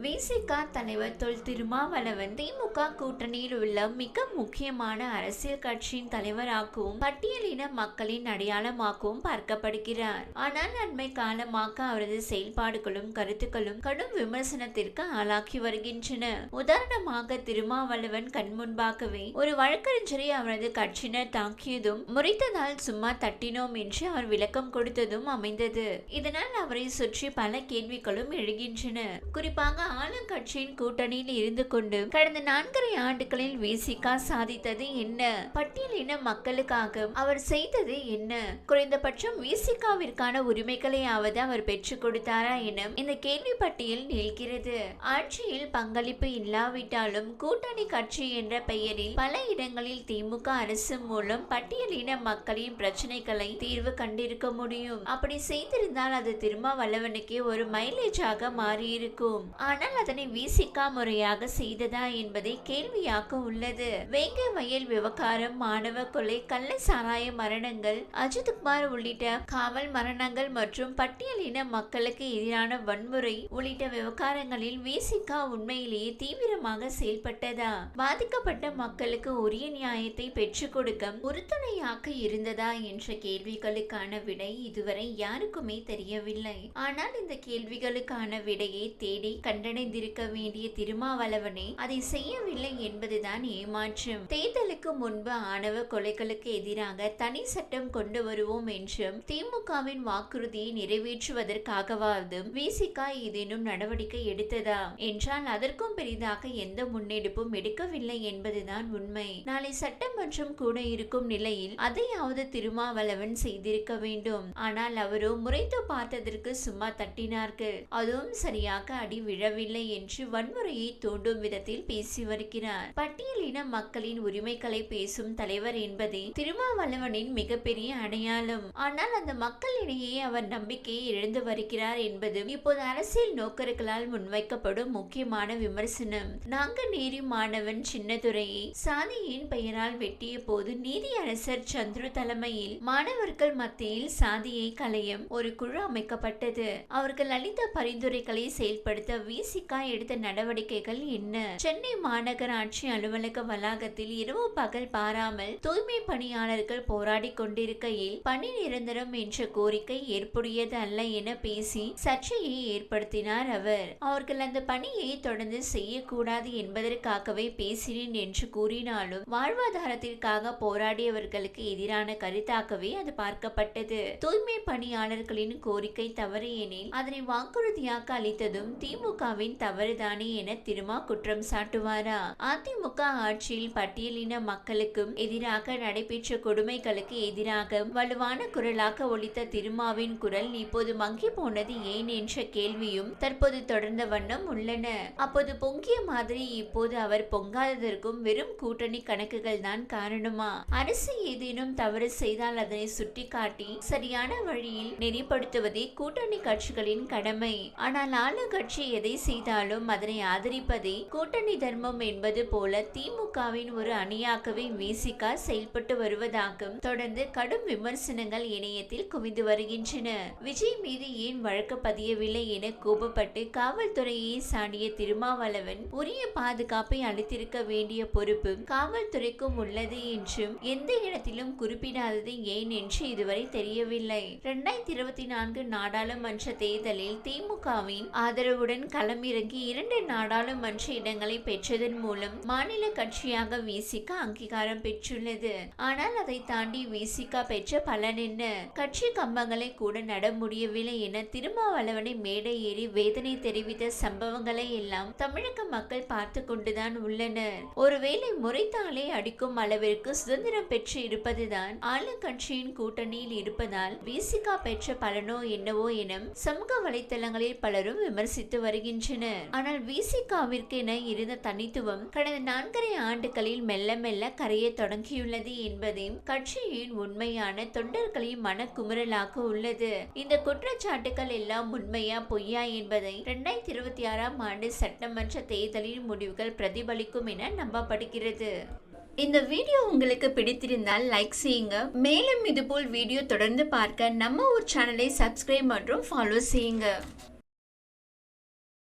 விசிக தலைவர் தொல் திருமாவளவன் திமுக கூட்டணியில் உள்ள மிக முக்கியமான அரசியல் கட்சியின் தலைவராகவும் பட்டியலின மக்களின் அடையாளமாகவும் பார்க்கப்படுகிறார். ஆனால் அண்மை காலமாக அவரது செயல்பாடுகளும் கருத்துக்களும் கடும் விமர்சனத்திற்கு ஆளாக்கி வருகின்றன. உதாரணமாக திருமாவளவன் கண்முன்பாகவே ஒரு வழக்கறிஞரை அவரது கட்சியினர் தாக்கியதும் முறைத்ததால் சும்மா தட்டினோம் என்று அவர் விளக்கம் கொடுத்ததும் அமைந்தது. இதனால் அவரை சுற்றி பல கேள்விகளும் எழுகின்றன. குறிப்பாக ஆளுங்கட்சியின் கூட்டணியில் இருந்து கொண்டு கடந்த நான்கரை ஆண்டுகளில் விசிகா சாதித்தது என்ன? பட்டியலின மக்களுக்காக அவர் செய்தது என்ன? குறைந்தபட்சம் விசிகாவிற்கான உரிமைகளையாவது அவர் பெற்றுக் கொடுத்தாரா என இந்த கேள்வி பட்டியல் நிற்கிறது. ஆட்சியில் பங்களிப்பு இல்லாவிட்டாலும் கூட்டணி கட்சி என்ற பெயரில் பல இடங்களில் திமுக அரசு மூலம் பட்டியலின மக்களின் பிரச்சனைகளை தீர்வு கண்டிருக்க முடியும். அப்படி செய்திருந்தால் அது திருமாவளவனுக்கே ஒரு மைலேஜாக மாறியிருக்கும். ஆனால் அதனை விசிகா முறையாக செய்ததா என்பதை கேள்வியாக உள்ளது. வேங்கை வயல் விவகாரம் மாணவ கொலை கள்ள சாராய மரணங்கள் அஜித் குமார் உள்ளிட்ட காவல் மரணங்கள் மற்றும் பட்டியலின மக்களுக்கு எதிரான வன்முறை உள்ளிட்ட விவகாரங்களில் விசிகா உண்மையிலேயே தீவிரமாக செயல்பட்டதா? பாதிக்கப்பட்ட மக்களுக்கு உரிய நியாயத்தை பெற்றுக் கொடுக்க உறுதுணையாக இருந்ததா என்ற கேள்விகளுக்கான விடை இதுவரை யாருக்குமே தெரியவில்லை. ஆனால் இந்த கேள்விகளுக்கான விடையை தேடி கண்டடைந்திருக்க வேண்டிய திருமாவளவனே அதை செய்யவில்லை என்பதுதான் ஏமாற்றம். தேர்தலுக்கு முன்பு ஆணவ கொலைகளுக்கு எதிராக தனி சட்டம் கொண்டு வருவோம் என்றும் திமுகவின் வாக்குறுதியை நிறைவேற்றுவதற்காகவாவது விசிகா ஏதேனும் நடவடிக்கை எடுத்ததா என்றால் அதற்கும் பெரிதாக எந்த முன்னெடுப்பும் எடுக்கவில்லை என்பதுதான் உண்மை. நாளை சட்டமன்றம் கூட இருக்கும் நிலையில் அதையாவது திருமாவளவன் செய்திருக்க வேண்டும். ஆனால் அவரோ முறைத்து பார்த்ததற்கு சும்மா தட்டினார்கள். அதுவும் சரியாக அடி விழ வரவில்லை என்று வன்முறையை தூண்டும் விதத்தில் பேசி வருகிறார். பட்டியலின மக்களின் உரிமைகளை பேசும் தலைவர் என்பதே திருமாவளவனின் மிகப்பெரிய அடையாளம். ஆனால் அந்த மக்களிடையே அவர் நம்பிக்கையை இழந்து வருகிறார் என்பது இப்போது அரசியல் நோக்கர்களால் முன்வைக்கப்படும் முக்கியமான விமர்சனம். நாங்கநேரி மாணவன் சின்னதுரையை சாதியின் பெயரால் வெட்டிய போது நீதியரசர் சந்துரு தலைமையில் மாணவர்கள் மத்தியில் சாதியை களையும் ஒரு குழு அமைக்கப்பட்டது. அவர்கள் அளித்த பரிந்துரைகளை செயல்படுத்த விசிகா எடுத்த நடவடிக்கைகள் என்ன? சென்னை மாநகராட்சி அலுவலக வளாகத்தில் இரவு பகல் பாராமல் தூய்மை பணியாளர்கள் போராடி கொண்டிருக்கையில் பணி நிரந்தரம் என்ற கோரிக்கை ஏற்புடையது அல்ல என பேசி சர்ச்சையை ஏற்படுத்தினார் அவர். அவர்கள் அந்த பணியை தொடர்ந்து செய்யக்கூடாது என்பதற்காகவே பேசினேன் என்று கூறினாலும் வாழ்வாதாரத்திற்காக போராடியவர்களுக்கு எதிரான கருத்தாகவே அது பார்க்கப்பட்டது. தூய்மை பணியாளர்களின் கோரிக்கை தவறு எனில் அதனை வாக்குறுதியாக அளித்ததும் திமுக திமுகவின் தவறுதானே என திருமா குற்றம் சாட்டுவாரா? அதிமுக ஆட்சியில் பட்டியலின மக்களுக்கும் எதிராக நடைபெற்ற கொடுமைகளுக்கு எதிராக வலுவான குரலாக ஒழித்த திருமாவின் குரல் இப்போது மங்கி போனது ஏன் என்ற கேள்வியும் தற்போது தொடர்ந்த வண்ணம் உள்ளன. அப்போது பொங்கிய மாதிரி இப்போது அவர் பொங்காததற்கும் வெறும் கூட்டணி கணக்குகள் தான் காரணமா? அரசு ஏதேனும் தவறு செய்தால் அதனை சுட்டிக்காட்டி சரியான வழியில் நெறிப்படுத்துவதே கூட்டணி கட்சிகளின் கடமை. ஆனால் ஆளுங்கட்சி எதை செய்தாலும் அதனை ஆதரிப்பதே கூட்டணி தர்மம் என்பது போல திமுகவின் ஒரு அணியாகவே விசிகா செயல்பட்டு வருவதாகவும் தொடர்ந்து கடும் விமர்சனங்கள் இணையத்தில் குவிந்து வருகின்றன. விஜய் மீது ஏன் வழக்கு பதியவில்லை என கோபப்பட்டு காவல்துறையை சாடிய திருமாவளவன் உரிய பாதுகாப்பை அளித்திருக்க வேண்டிய பொறுப்பு காவல்துறைக்கும் உள்ளது என்றும் எந்த இடத்திலும் குறிப்பிடாதது ஏன் என்று இதுவரை தெரியவில்லை. இரண்டாயிரத்தி இருபத்தி நான்கு நாடாளுமன்ற தேர்தலில் திமுகவின் ஆதரவுடன் களமிறங்கி இரண்டு நாடாளுமன்ற இடங்களை பெற்றதன் மூலம் மாநில கட்சியாக விசிக அங்கீகாரம் பெற்றுள்ளது. ஆனால் அதை தாண்டி விசிக பெற்ற பலன் என்ன? கட்சி கம்பங்களை கூட நட முடியவில்லை என திருமாவளவனை மேடை ஏறி வேதனை தெரிவித்த சம்பவங்களை எல்லாம் தமிழக மக்கள் பார்த்து கொண்டுதான் உள்ளனர். ஒருவேளை முறைத்தாலே அடிக்கும் அளவிற்கு சுதந்திரம் பெற்று இருப்பதுதான் ஆளுங்கட்சியின் கூட்டணியில் இருப்பதால் விசிகா பெற்ற பலனோ என்னவோ என சமூக வலைத்தளங்களில் பலரும் விமர்சித்து வருகின்றனர். ஆனால் விசிகாவிற்கென இருந்த தனித்துவம் கடந்த நான்கரை ஆண்டுகளில் மெல்ல மெல்ல கரைய தொடங்கியுள்ளது என்பதே கட்சியின் உண்மையான தொண்டர்களின் மனக்குமுறலாக உள்ளது. இந்த குற்றச்சாட்டுகள் எல்லாம் உண்மையா பொய்யா என்பதை இரண்டாயிரத்தி இருபத்தி ஆறாம் ஆண்டு சட்டமன்ற தேர்தலின் முடிவுகள் பிரதிபலிக்கும் என நம்பப்படுகிறது. இந்த வீடியோ உங்களுக்கு பிடித்திருந்தால் லைக் செய்யுங்க. மேலும் இதுபோல் வீடியோ தொடர்ந்து பார்க்க நம்ம ஒரு சேனலை சப்ஸ்கிரைப் மற்றும் ஃபாலோ செய்யுங்க.